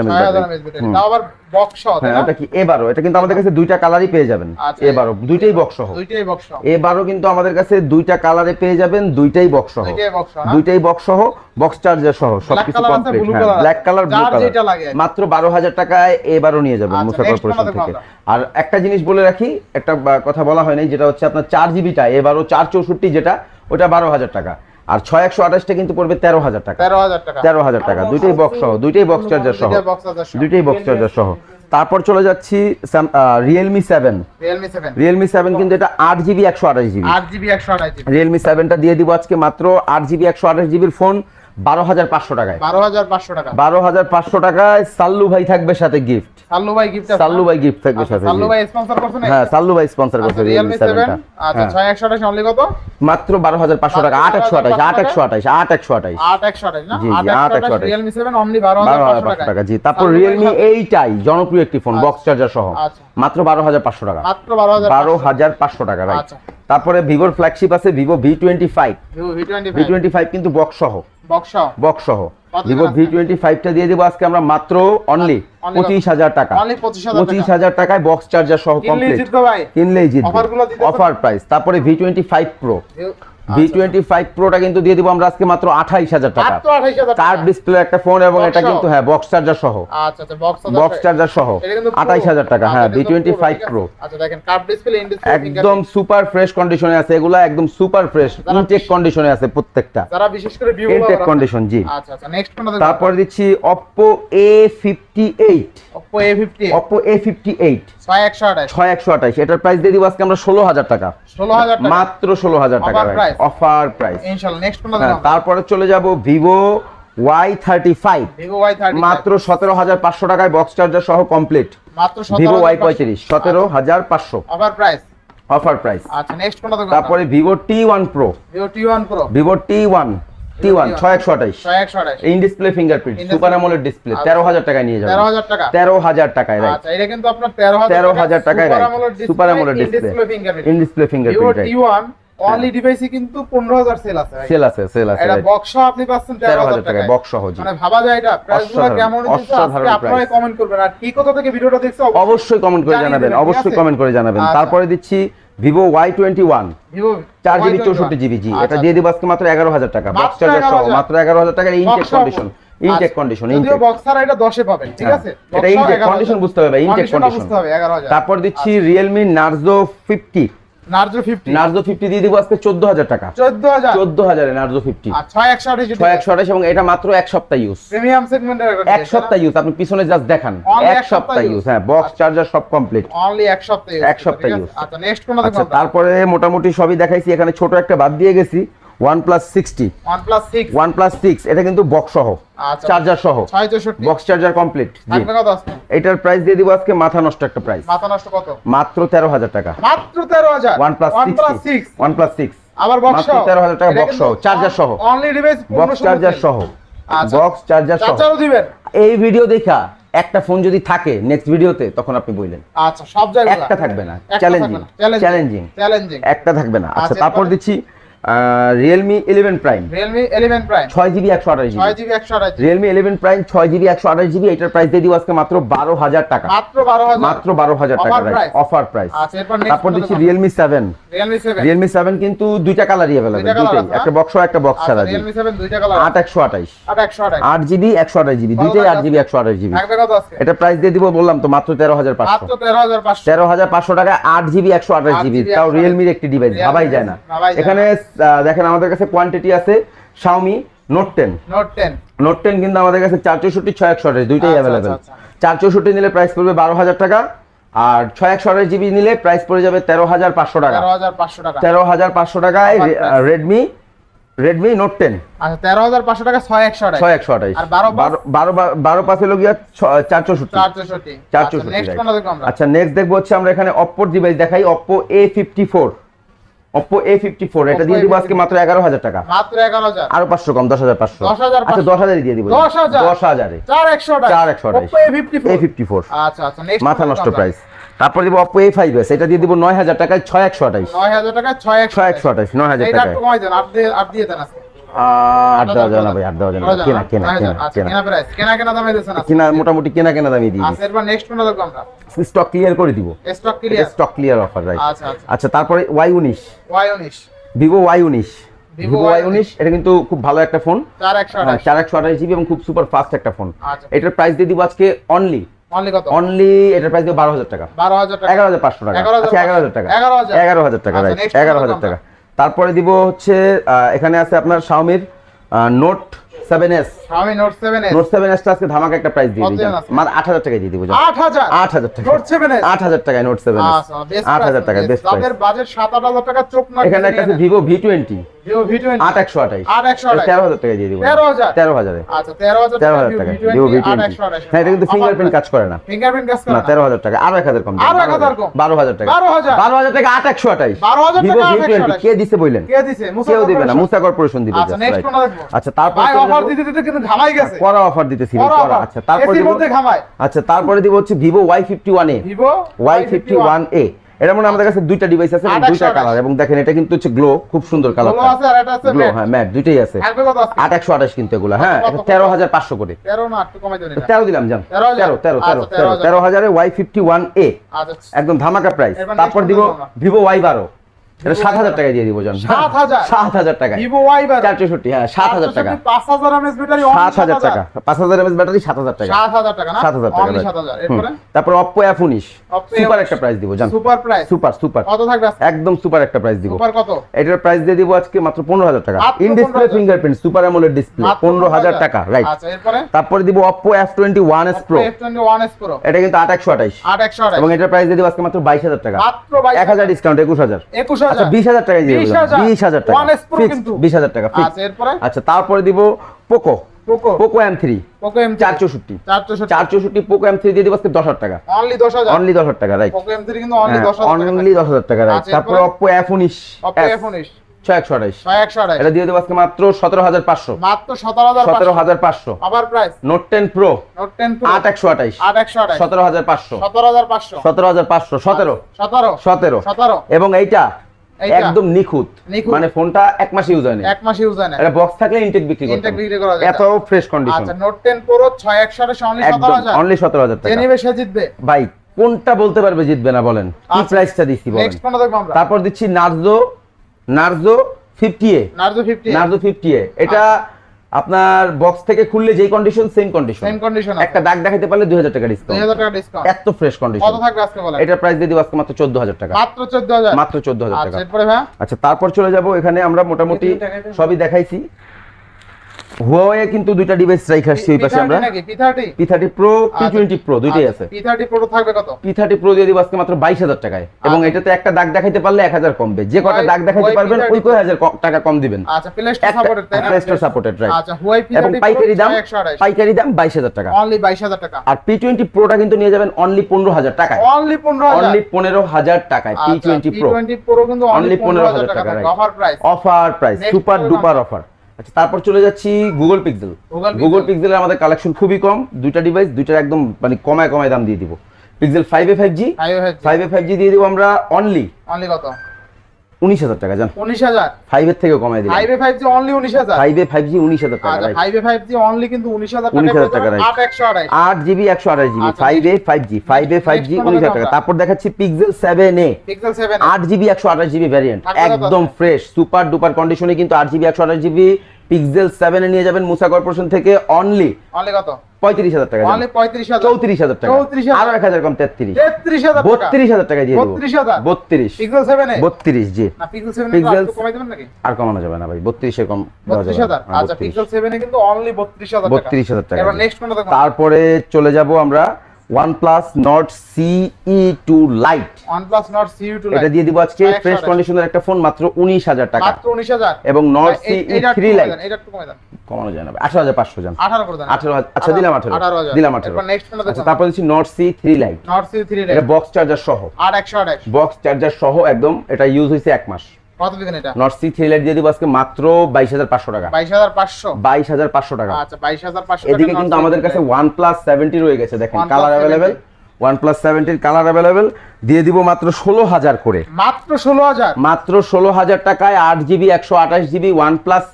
বক্স সহ হ্যাঁ? ওটা কি? এ এটা কিন্তু আমাদের কাছে দুইটা কালারই পেয়ে যাবেন। আচ্ছা, এ বারো দুইটাই বক্স সহ। দুইটাই বক্স সহ। এ কিন্তু আমাদের কাছে দুইটা কালারে পেয়ে যাবেন দুইটাই বক্স সহ। দুইটাই বক্স সহ বক্স চার্জার সহ সবকিছু কমপ্লিট হ্যাঁ ব্ল্যাক কালার ব্লু কালার। মাত্র বারো হাজার টাকায় এবারও নিয়ে যাবেন আচ্ছা, মুসা কর্পোরেশন থেকে। আর একটা জিনিস বলে রাখি একটা কথা বলা হয় নাই যেটা হচ্ছে আপনার চার জিবিটা এবারও চার চৌষট্টি যেটা ওটা বারো হাজার টাকা। আর ছয় একশো আঠাশটা কিন্তু পড়বে তেরো হাজার টাকা। তেরো হাজার টাকা। তেরো হাজার টাকা। দুইটাই বক্স সহ দুইটাই বক্স চার্জার সহ। দুইটাই বক্স চার্জার সহ। দুইটাই বক্স চার্জার সহ। তারপর চলে যাচ্ছি Realme seven Realme seven Realme seven কিন্তু এটা আট জিবি একশো আঠাশ জিবি আট জিবি একশো আঠাশ জিবি রিয়েলমি সেভেনটা দিয়ে দিব আজকে মাত্র আট জিবি একশো আঠাশ জিবির ফোন বারো হাজার পাঁচশো টাকায়। বারো হাজার পাঁচশো টাকা। বারো হাজার পাঁচশো টাকায় সাল্লু ভাই থাকবে সাথে গিফট সাল্লু ভাই গিফট সাল্লু ভাই গিফট থাকবে সাথে সাল্লু ভাই স্পন্সর করছেন হ্যাঁ সাল্লু ভাই স্পন্সর করছে রিয়েলমি রিয়েলমি সেভেন সেভেনটা আচ্ছা ছয় একশো আঠাশ অনলি কত? মাত্র বারো হাজার পাঁচশো টাকা আট একশো আঠাশ আট একশো আঠাশ আট একশো আঠাশ। আট একশো আঠাশ না? জি, জি, আট আট একশো একশো আঠাশ আঠাশ। রিয়েলমি সেভেন অনলি বারো হাজার বারো হাজার পাঁচশো পাঁচশো টাকা। টাকা জি তারপর রিয়েলমি জনপ্রিয় একটি ফোন বক্স চার্জার সহ। আচ্ছা। মাত্র বারো হাজার পাঁচশো টাকা। মাত্র বারো হাজার বারো হাজার পাঁচশো টাকা রাইট আচ্ছা। তারপরে ভিভোর ফ্ল্যাগশিপ আছে Vivo V twenty five V twenty five কিন্তু বক্স সহ। বক্স বক্স সহ। Vivo V? টোয়েন্টি ফাইভটা দিয়ে দেবো আজকে আমরা মাত্র অনলি পঁচিশ হাজার টাকা। পঁচিশ হাজার টাকায় বক্স চার্জার সহ কমপ্লিট কিনলেই জিতবে? অফার প্রাইস তারপরে ভি টোয়েন্টি ফাইভ প্রো আচ্ছা, টোয়েন্টি ফাইভ প্রোটা কিন্তু দিয়ে দিব আমরা আজকে মাত্র আঠাইশ হাজার টাকা। ডিসপ্লে একটা ফোন এবং এটা কিন্তু হ্যাঁ বক্স চার্জার সহ। আচ্ছা আচ্ছা বক্স চার্জার সহ। এটা কিন্তু আঠাইশ হাজার টাকা হ্যাঁ আচ্ছা দেখেন ডিসপ্লে একদম সুপার ফ্রেশ কন্ডিশনে আছে এগুলা একদম সুপার ফ্রেশ ইনটেক কন্ডিশনে আছে প্রত্যেকটা। যারা বিশেষ করে ভিউ ইনটেক কন্ডিশন জি। আচ্ছা আচ্ছা নেক্সট কোনটা তারপর দিচ্ছি Oppo A50 Oppo A fifty eight 6128 ছয় একশো আঠাশ। এটার প্রাইস দিয়ে দিব আজকে আমরা ষোলো হাজার টাকা। 16000 টাকা। মাত্র ষোলো হাজার টাকা অফার প্রাইস ইনশাআল্লাহ নেক্সট তারপরে চলে যাব Vivo Y thirty five Vivo Y30 মাত্র সতেরো হাজার পাঁচশো টাকায় বক্স চার্জার সহ কমপ্লিট মাত্র 17500 ভিভো ওয়াই পঁয়ত্রিশ সতেরো হাজার পাঁচশো। অফার প্রাইস অফার প্রাইস আচ্ছা নেক্সট কোনটা তারপরে Vivo T one pro Vivo T1 Pro Vivo T one T one ছয় একশো আঠাইশ 6128 in display fingerprint super AMOLED display আচ্ছা। তেরো হাজার টাকায় নিয়ে যাবেন। 13000 টাকা। তেরো হাজার টাকায় রাইট আচ্ছা এটা কিন্তু আপনার 13000 তেরো হাজার টাকায় right super AMOLED display. In display fingerprint right T1 only ডিভাইসে কিন্তু 15000 সেল আছে সেল আছে সেল আছে। এটা। বক্স আপনি পাচ্ছেন 13000 হাজার টাকায় টাকায়। বক্স সহ জি। মানে ভাবা যায় এটা। প্রাইসগুলো কেমন আজকে আপনারাই কমেন্ট করবেন। আর কি কথা থেকে ভিডিওটা দেখছ অবশ্যই কমেন্ট করে জানাবেন অবশ্যই কমেন্ট করে জানাবেন। আচ্ছা। তারপরে দিচ্ছি ভিভো ওয়াই টোয়েন্টি ওয়ান চার জিবি চৌষট্টি জিবি জি। এটা দিয়ে দিব আজকে মাত্র এগারো হাজার টাকা। বক্স চার্জার সহ মাত্র এগারো হাজার টাকার ইনটেক কন্ডিশন ইনটেক কন্ডিশন আচ্ছা। ইনটেক বক্সার এটা 10 এ পাবেন ঠিক আছে? হ্যাঁ, এটা ইনটেক কন্ডিশন বুঝতে হবে ইনটেক কন্ডিশন বুঝতে হবে 11000 তারপর দিচ্ছি Realme Narzo fifty Narzo 50 Narzo fifty দিয়ে দিব আজকে চোদ্দ হাজার টাকা। 14000 চোদ্দ হাজারে নার্জো ফিফটি আর 6128 যদি ছয় একশো আঠাশ এবং এটা মাত্র এক সপ্তাহ ইউজ প্রিমিয়াম সেগমেন্টের এক সপ্তাহ ইউজ আপনি পিছনে জাস্ট দেখান। এক সপ্তাহ ইউজ হ্যাঁ বক্স চার্জার সব কমপ্লিট অনলি এক সপ্তাহ এক সপ্তাহ use। আচ্ছা নেক্সট কোন দেখো আচ্ছা তারপরে মোটামুটি সবই দেখাইছি এখানে ছোট একটা বাদ দিয়ে গেছি। OnePlus 6 ওয়ান প্লাস সিক্স এটা কিন্তু বক্স সহ আচ্ছা। চার্জার সহ। 664 বক্স চার্জার কমপ্লিট জি। থাকবে কত আজকে? এটার প্রাইস দিয়ে দিব আজকে মাথা নষ্ট একটা প্রাইস মাথা নষ্ট কত? মাত্র টাকা। মাত্র 13000 OnePlus OnePlus 6 OnePlus six আবার বক্স মাত্র 13,000 টাকা box সহ, charger সহ। অনলি ডিভাইস বক্স চার্জার সহ। আচ্ছা। বক্স চার্জার সহ। চার্জারও দিবেন? এই ভিডিও দেখা একটা ফোন যদি থাকে নেক্সট ভিডিওতে তখন আপনি বললেন আচ্ছা সব জায়গায় একটা থাকবে না। চ্যালেঞ্জিং চ্যালেঞ্জিং চ্যালেঞ্জিং একটা থাকবে না। আচ্ছা আচ্ছা, তারপর দিচ্ছি Realme eleven prime Realme 11 Prime ছয় জিবি একশো আঠাশ GB 6GB 128 Realme eleven prime ছয় জিবি একশো আঠাশ জিবি এটার প্রাইস দিয়ে দিব আজকে মাত্র বারো হাজার টাকা। মাত্র 12000 মাত্র বারো হাজার টাকা অফার প্রাইস আচ্ছা তারপর দিচ্ছি রিয়েলমি সেভেন রিয়েলমি সেভেন কিন্তু দুইটা কালারই অ্যাভেলেবেল দুইটা দুইটাই। একটা বক্স একটা বক্স আচ্ছা ছাড়া জি Realme 7 দুইটা কালার আট একশো 128 আট জিবি একশো আঠাশ জিবি দুইটাই আট জিবি একশো আঠাশ জিবি এটা প্রাইস দিয়ে দিব বললাম তো মাত্র তেরো হাজার পাঁচশো। তেরো হাজার পাঁচশো। টাকা আট জিবি একশো আঠাশ জিবি তাও রিয়েলমির একটি ডিভাইস ভাবাই যায় না। এখানে দেখেন আমাদের কাছে কোয়ান্টিটি আছে Xiaomi note ten note ten note ten কিন্তু আমাদের কাছে চার চৌষট্টি ছয় একশো আঠাশ দুইটাই আচ্ছা, অ্যাভেলেবেল আচ্ছা, চার চৌষট্টি নিলে প্রাইস পড়বে বারো হাজার টাকা আর ছয় একশো আঠাশ জিবি নিলে প্রাইস পড়ে যাবে তেরো হাজার পাঁচশো টাকা। তেরো হাজার পাঁচশো টাকায় রেডমি রেডমি নোট টেন আচ্ছা তেরো হাজার পাঁচশো টাকা ছয় একশো ছয় একশো আঠাশ। বারো? বারো বারো পাঁচ হলো গিয়া চার চৌষট্টি। চার চৌষট্টি। আচ্ছা নেক্সট দেখব হচ্ছে আমরা এখানে অপ্পোর ডিভাইস দেখাই Oppo A fifty four Oppo A fifty four এটা দিয়ে দিব আজকে মাত্র এগারো হাজার টাকা। মাত্র এগারো হাজার। আরও পাঁচশো কম দশ হাজার পাঁচশো। 10,500 আচ্ছা দশ হাজারই দিয়ে দিব। দশ হাজার? দশ হাজারে। চার একশো টাকা। চার একশো আঠাশ Oppo A54 এ ফিফটি ফোর আচ্ছা আচ্ছা নেক্সট মাথা নষ্ট প্রাইস তারপর দিব ফাইভ এস এটা দিয়ে দিব নয় হাজার টাকায় ছয় একশো আঠাইশ নয় হাজার টাকা ছয় একশো একশো আঠাইশ নয় হাজার এটা একটু কমাই দেন আপনি দিয়ে আট দিয়ে দেন আজকে। আট দেওয়া যাবে না ভাই আট দেওয়া যাবে না কেনা কেনা কেনা আচ্ছা কেনা। কেনা প্রাইস কেনা কেনা দামে দিয়েছেন কেনা মোটামুটি কেনা কেনা দামই দিয়ে আচ্ছা এরপর নেক্সট কোনটা দেখব আমরা। স্টক ক্লিয়ার করে দিব। Stock clear stock clear offer right আচ্ছা আচ্ছা। আচ্ছা তারপরে ওয়াই উনিশ। ওয়াই উনিশ। ভিভো ওয়াই উনিশ। এটা কিন্তু খুব ভালো একটা ফোন চার একশো হ্যাঁ, আঠাশ জিবি এবং খুব সুপার ফাস্ট একটা ফোন আচ্ছা। এটার প্রাইস দিয়ে দিব আজকে অনলি অনলি এটার প্রাইস দিব বারো হাজার টাকা। বারো হাজার এগারো হাজার পাঁচশো টাকা। 11,500 আচ্ছা এগারো হাজার টাকা। এগারো হাজার। এগারো হাজার টাকা আচ্ছা, এগারো হাজার টাকা। তারপরে দিব হচ্ছে এখানে আছে আপনার শাওমির note seven S note seven এসটা আজকে ধামাকা একটা প্রাইস দিয়ে দিই মানে আট হাজার টাকায় দিয়ে দিব। আট হাজার? আট হাজার টাকা নোট সেভেন আট হাজার টাকায় নোট সেভেন আচ্ছা আট হাজার টাকা বেস্ট প্রাইস বাজেট সাত আট হাজার টাকা চোখ এখানে একটা ভিভো ভি টোয়েন্টি আট একশো আঠাইশ। তেরো হাজার টাকা দিয়ে দিব। তেরো হাজারে? আচ্ছা তেরো হাজার টাকা ভিভো ভি টোয়েন্টি হ্যাঁ এটা কিন্তু ফিঙ্গারপ্রিন্ট কাজ করে না। না তেরো হাজার টাকা। আরও এক হাজার কম। বারো হাজার। টাকা। বারো হাজার? টাকা আট একশো আঠাইশ। ভিভো টাকা ভি টোয়েন্টি কে দিছে বললেন? কে কেউ দিবে না। মুসা কর্পোরেশন দিবে আচ্ছা আচ্ছা তারপর অফার করা দিতেছি আচ্ছা তারপর আচ্ছা তারপরে দিব হচ্ছে Vivo Y fifty one A Vivo Y fifty one A এটা মনে আমাদের কাছে দুইটা ডিভাইস আছে মানে দুইটা কালার এবং দেখেন এটা কিন্তু হচ্ছে গ্লো খুব সুন্দর কালার আছে আর এটা আছে গ্লো হ্যাঁ ম্যাট দুইটাই আছে। 8128 কিন্তু এগুলা হ্যাঁ এটা 13500 করে। 13 না একটু কমাই দেন 13 দিলাম জান। 13 13 13 13000 এ Y51A একদম ধামাকা প্রাইস তারপর দিব Vivo Y12 এটা সাত হাজার Y12 দিয়ে দিব জান। 7,000? সাত হাজার টাকায়। ভিভো ওয়াই বার। হ্যাঁ সাত হাজার টাকা। পাঁচ হাজার এমএস ব্যাটারি সাত হাজার টাকা। পাঁচ হাজার এমএস ব্যাটারি সাত হাজার টাকা। সাত হাজার টাকা সাত হাজার টাকা Only right. সাত হাজার। হুম। এরপরে? তারপর অপ্পো এফ উনিশ। সুপার একটা প্রাইস দিব জান। সুপার প্রাইস সুপার সুপার কত থাকবে একদম সুপার একটা প্রাইস দিব। সুপার কত? এটার প্রাইস দিয়ে দিব আজকে মাত্র পনেরো হাজার টাকা। In display fingerprint super AMOLED display পনেরো হাজার টাকা রাইট আচ্ছা তারপরে দিব Oppo F twenty one S pro F21 S Pro এটা কিন্তু আট একশো আঠাইশ এবং এটার প্রাইস দিয়ে দিব আজকে মাত্র বাইশ হাজার টাকা। এক হাজার ডিসকাউন্ট একুশ হাজার। একুশ আচ্ছা হাজার বিশ হাজার টাকায় দিয়ে 20,000 টাকা। 1S Pro Fixed, কিন্তু। বিশ হাজার টাকা আচ্ছা এরপরে? আচ্ছা তারপরে দিব Poco Poco Poco M three Poco M চার চৌষট্টি চার চৌষট্টি পোকো এম থ্রি দিয়ে দিব আজকে দশ হাজার টাকা। অনলি দশ হাজার? অনলি দশ হাজার টাকা রাইট পোকো এম থ্রি কিন্তু অনলি দশ অনলি দশ হাজার টাকা রাইট আচ্ছা, তারপর এরপরে? অপ্পো এফ উনিশ। অপো এফ উনিশ। ছয় একশো আঠাইশ ছয় একশো আঠাশ। এটা দিয়ে দেবো আজকে মাত্র সতেরো হাজার পাঁচশো। মাত্র সতেরো হাজার সতেরো হাজার পাঁচশো। আবার price note ten pro note ten আট একশো আঠাইশ আট একশো আঠাশ। সতেরো হাজার পাঁচশো। সতেরো হাজার পাঁচশো। সতেরো হাজার পাঁচশো। সতেরো। সতেরো। সতেরো। সতেরো। এবং এইটা? একদম নিখুঁত। মানে ফোনটা এক মাস ইউজ হয় না এক মাস ইউজ হয় না এটা বক্স থাকলে ইনটেক বিক্রি করতে ইনটেক বিক্রি করা যায়। এত ফ্রেশ কন্ডিশন আচ্ছা নোট 10 প্রো ছয় একশো আঠাশ অনলি একদম সতেরো হাজার। অনলি সতেরো হাজার যে টাকা নিবে সে জিতবে? ভাই কোনটা বলতে পারবে জিতবে না বলেন? কি আচ্ছা। প্রাইসটা দিচ্ছি বলেন। নেক্সট কোনটা দেখব আমরা। তারপর দিচ্ছি Narzo Narzo fifty A Narzo fifty Narzo fifty A এটা আপনার বক্স থেকে খুললে যেই condition same condition same condition একটা দাগ দেখাতে পারলে দুই হাজার টাকা ডিসকাউন্ট 2000 টাকা ডিসকাউন্ট এত ফ্রেশ কন্ডিশন কত থাকবে আজকে বলেন? এটা প্রাইস দিয়ে দিব আজকে মাত্র চোদ্দ হাজার টাকা। মাত্র চোদ্দ হাজার মাত্র চোদ্দ হাজার আচ্ছা টাকা। এরপরে ভাই? আচ্ছা তারপর চলে যাব। এখানে আমরা মোটামুটি সবই দেখাইছি। হুয়াওয়ে কিন্তু দুইটা ডিভাইস রাইখ আসছি ওই পাশে আমরা। নাকি? P thirty P thirty pro P twenty pro দুইটাই আছে। পি থার্টি প্রো থাকবে কত? পি থার্টি প্রো দিয়ে দিব আজকে মাত্র বাইশ হাজার টাকায়। এবং আচ্ছা। এটাতে একটা দাগ দেখাইতে পারলে এক হাজার কমবে। যে কটা দাগ দেখাইতে পারবেন ওই কয় হাজার টাকা কম দিবেন। আচ্ছা প্লে স্টোর সাপোর্টেড তাই না? প্লে স্টোর সাপোর্টেড রাইট আচ্ছা হুয়াই পি এবং পাইকারি দাম পাইকারি দাম বাইশ হাজার টাকা। অনলি বাইশ হাজার টাকা। আর পি টোয়েন্টি প্রোটা কিন্তু নিয়ে যাবেন অনলি পনেরো হাজার টাকায়। অনলি পনেরো হাজার। অনলি পনেরো হাজার টাকায় P twenty Pro twenty Pro কিন্তু অনলি পনেরো হাজার 15,000 টাকা. Offer price offer price super duper offer আচ্ছা তারপর চলে যাচ্ছি গুগল পিক্সেল গুগল পিক্সেল পিক্সেলের আমাদের কালেকশন খুবই কম দুইটা ডিভাইস দুইটার একদম মানে কমায় কমায় দাম দিয়ে দিব। Pixel five A five G five A five G দিয়ে দিব আমরা অনলি অনলি কত? উনিশ হাজার টাকা জান। উনিশ হাজার? ফাইভ এর থেকে কমায় দিলাম। ফাইভ ফাইভ জি অনলি উনিশ হাজার? ফাইভ ফাইভ জি উনিশ হাজার টাকা? ফাইভ ফাইভ জি অনলি কিন্তু উনিশ হাজার 19,000 টাকা, টাকা. আট একশো আঠাশ আট জিবি একশো আঠাশ GB five A five G ফাইভে ফাইভ জি উনিশ হাজার টাকা। তারপর দেখাচ্ছি Pixel seven A Pixel seven আট জিবি একশো আঠাশ জিবি ভ্যারিয়েন্ট একদম ফ্রেশ সুপার ডুপার কন্ডিশনে কিন্তু আট জিবি একশো আঠাশ জিবি পিক্সেল সেভেন এ নিয়ে যাবেন মুসা কর্পোরেশন থেকে অনলি অনলি কত? পঁয়ত্রিশ হাজার টাকা অনলি পঁয়ত্রিশ হাজার। চৌত্রিশ হাজার টাকা। 34,000 আরও এক হাজার কম তেত্রিশ। তেত্রিশ হাজার টাকা। বত্রিশ হাজার টাকা দিয়ে দেবো। 32,000 বত্রিশ। Pixel seven A? বত্রিশ জি। না পিক্সেল সেভেন Pixel- কমাই দেবেন নাকি? আর কমানো যাবে না ভাই বত্রিশের কম বত্রিশ হাজার। হ্যাঁ, আচ্ছা পিক্সেল সেভেন এ কিন্তু অনলি বত্রিশ হাজার বত্রিশ হাজার টাকা এবার নেক্সট তারপরে চলে যাব আমরা OnePlus Nord CE2 Lite OnePlus Nord CE2 এটা দিয়ে দিব আজকে ফ্রেশ কন্ডিশনের একটা ফোন মাত্র উনিশ হাজার টাকা। মাত্র উনিশ হাজার। এবং Nord এই- এইটা একটু CE3 কমাই Lite এটা একটু কমাই দেন কমানো যায় না আঠারো হাজার পাঁচশো জান আঠারো করে দেন। আঠারো হাজার আচ্ছা দিলাম আঠারো। আঠারো হাজার। দিলাম আঠারো। এরপর নেক্সট কোনটা আচ্ছা তারপর দিচ্ছি Nord CE three lite Nord CE এটা বক্স চার্জার সহ। আর একশো আঠাশ। বক্স চার্জার সহ একদম এটা ইউজ হয়েছে এক মাস। কত দিবেন এটা? নট সি থ্রি লাইট দিয়ে দিব আজকে মাত্র বাইশ হাজার পাঁচশো টাকা। বাইশ হাজার পাঁচশো? বাইশ হাজার পাঁচশো টাকা। আচ্ছা বাইশ হাজার পাঁচশো এদিকে কিন্তু আমাদের কাছে ওয়ান প্লাস রয়ে গেছে দেখেন OnePlus colour available 70 one plus সেভেন্টির colour available দিয়ে দিব মাত্র ষোলো হাজার করে। মাত্র ষোলো হাজার? মাত্র ষোলো হাজার টাকায় আট জিবি একশো আঠাশ জিবি ওয়ান প্লাস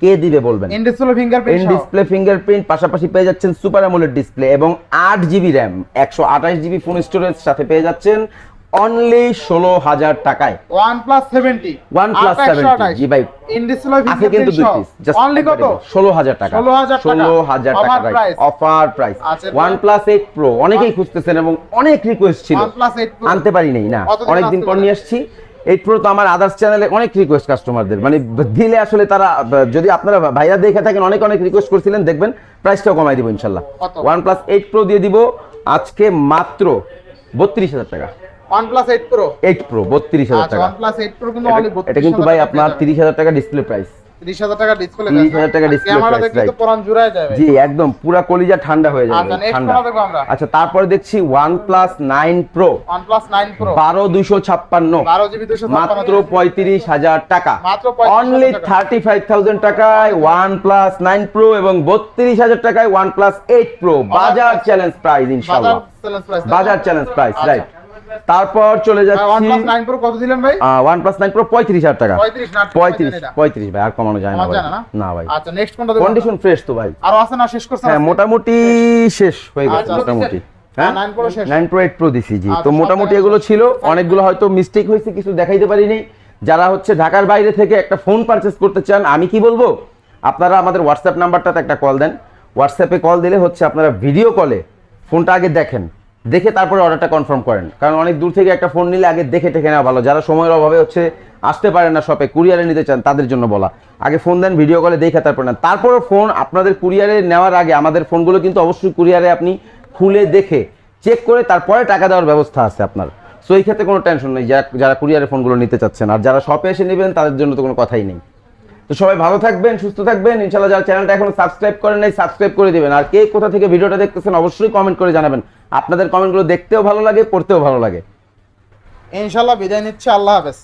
কে দিবে বলবেন? In display in fingerprint display fingerprint পাশাপাশি পেয়ে যাচ্ছেন সুপার অ্যামোলেড ডিসপ্লে এবং আট জিবি র্যাম একশো আঠাশ জিবি ফোন স্টোরেজ সাথে পেয়ে যাচ্ছেন অনলি ষোলো হাজার টাকায়। One plus seventy one plus seventy জি ভাই। ইন ডিসপ্লে আছে কিন্তু দুই পিস অনলি কত? ষোলো হাজার টাকা। 16,000 টাকা। ষোলো হাজার টাকা অফার প্রাইস আচ্ছা, ওয়ান প্লাস এইট প্রো অনেকেই খুঁজতেছেন এবং অনেক রিকোয়েস্ট ছিল। OnePlus 8 Pro। আনতে পারি নাই না অনেকদিন পর নিয়ে আসছি। এইট প্রো তো আমার আদার্স চ্যানেলে অনেক রিকোয়েস্ট কাস্টমারদের মানে দিলে আসলে তারা যদি আপনারা ভাইয়া দেখে থাকেন অনেক অনেক রিকোয়েস্ট করছিলেন দেখবেন প্রাইসটাও কমাই দিব ইনশাল্লাহ? ওয়ান প্লাস এইট প্রো দিয়ে দিব আজকে মাত্র বত্রিশ হাজার টাকা। One plus eight Pro eight Pro বত্রিশ হাজার টাকা। ওয়ান প্লাস এইট কিন্তু এটা- অনলি এটা কিন্তু ভাই আপনার তিরিশ হাজার টাকা ডিসপ্লে প্রাইস তিরিশ হাজার টাকা ডিসপ্লে 30,000 টাকা display ক্যামেরা দেখলে তো পরান জুড়ায় যাবে। জি একদম পুরা কলিজা ঠান্ডা হয়ে যাবে ঠান্ডা। কোনটা দেখব আমরা? আচ্ছা তারপরে দেখছি বারো দুইশো ছাপ্পান্ন। দুশো মাত্র পঁয়ত্রিশ হাজার টাকা। মাত্র অনলি টাকা। থার্টি ফাইভ থাউজেন্ড টাকায় ওয়ান প্লাস নাইন প্রো এবং বত্রিশ হাজার টাকায় ওয়ান প্লাস এইট প্রো বাজার চ্যালেঞ্জ প্রাইস বাজার চ্যালেঞ্জ প্রাইস বাজার চ্যালেঞ্জ প্রাইস। রাইট তারপর চলে যাচ্ছি। প্লাস নাইন প্রো কত দিলেন ভাই? নাইন প্রো পঁয়ত্রিশ হাজার টাকা। 35 না, পঁয়ত্রিশ এটা। পঁয়ত্রিশ ভাই আর কমানো যায় না ভাই। না, আচ্ছা নেক্সট কোনটা কন্ডিশন ফ্রেশ তো ভাই। আরও আছে না? শেষ করছেন হ্যাঁ মোটামুটি শেষ হয়ে গেছে আচ্ছা, মোটামুটি। হ্যাঁ, 9 Pro আচ্ছা, তো মোটামুটি এগুলো ছিল অনেকগুলো হয়তো মিস্টেক হয়েছে কিছু দেখাইতে পারিনি। যারা হচ্ছে ঢাকার বাইরে থেকে একটা ফোন পারচেস করতে চান আমি কি বলব? আপনারা আমাদের হোয়াটসঅ্যাপ নাম্বারটাতে একটা কল দেন। হোয়াটসঅ্যাপে কল দিলে হচ্ছে আপনারা ভিডিও কলে ফোনটা আগে দেখেন। দেখে তারপরে অর্ডারটা কনফার্ম করেন। কারণ অনেক দূর থেকে একটা ফোন নিলে আগে দেখে টেকে নেওয়া ভালো। যারা সময়ের অভাবে হচ্ছে আসতে পারে না শপে কুরিয়ারে নিতে চান, তাদের জন্য বলা। আগে ফোন দেন ভিডিও কলে দেখে তারপর নেন। তারপরে ফোন আপনাদের কুরিয়ারে নেওয়ার আগে, আমাদের ফোনগুলো কিন্তু অবশ্যই কুরিয়ারে আপনি খুলে দেখে চেক করে তারপরে টাকা দেওয়ার ব্যবস্থা আছে আপনার। সো এই ক্ষেত্রে কোনো টেনশন নেই, যারা যারা কুরিয়ারে ফোনগুলো নিতে চাচ্ছেন। আর যারা শপে এসে নেবেন, তাদের জন্য তো কোনো কথাই নেই। তো সবাই ভালো থাকবেন, সুস্থ থাকবেন। ইনশাআল্লাহ যারা চ্যানেলটা এখনও সাবস্ক্রাইব করেন নাই সাবস্ক্রাইব করে দেবেন। আর কে কোথা থেকে ভিডিওটা দেখতেছেন, অবশ্যই কমেন্ট করে জানাবেন। আপনাদের কমেন্টগুলো দেখতেও ভালো লাগে পড়তেও ভালো লাগে। ইনশাল্লাহ বিদায় নিচ্ছে আল্লাহ হাফেজ।